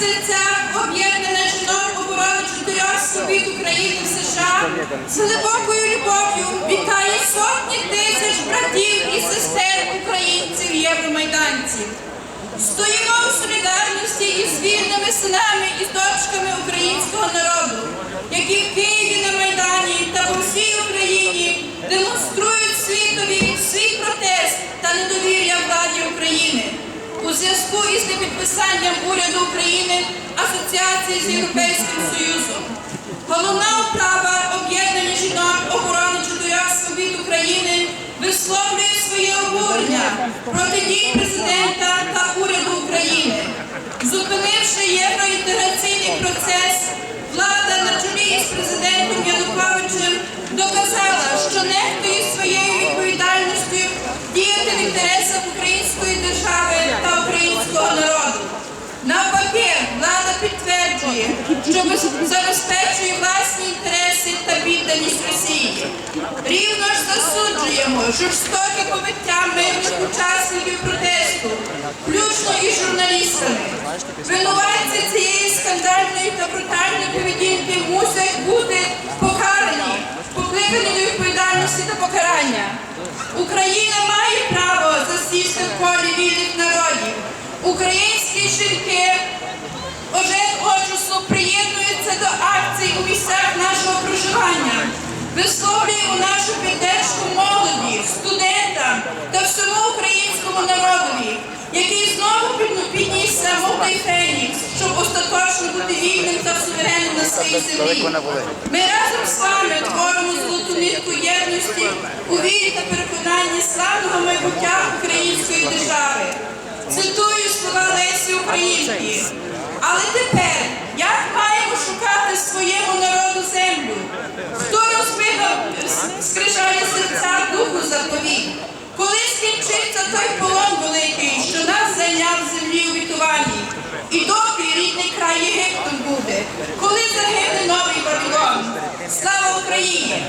серця об'єднане жінок оборони чотирьох свобід України в США з глибокою любов'ю вітає сотні тисяч братів і сестер українців євромайданців. Стоїмо у солідарності із вільними синами і дочками українського народу, зв'язку із непідписанням уряду України асоціації з Європейським Союзом. Головна оправа об'єднання жінок оборони чотирьох свобід України висловлює своє обурення проти дій президента та уряду України. Зупинивши євроінтеграційний процес, влада на чолі із президентом Януковичем доказала, що нехтує своєю відповідальністю діяти в інтересах української держави та українського народу. Навпаки, влада підтверджує, що забезпечує власні інтереси та підданість Росії. Рівно ж засуджуємо жорстоке побиття мирних учасників протесту, включно із журналістами. Винуватці цієї скандальної та брутальної поведінки мусять бути покарані, покликані до відповідальності та покарання. Україна має право засісти в колі вільних народів. Українські жінки остаточно бути вільним та суверенним на своїй землі. Ми разом з вами творимо золоту нитку єдності у вірі та переконанні славного майбуття української держави. Цитую слова Лесі Українки. Але тепер як коли загине новий Вавилон? Слава Україні!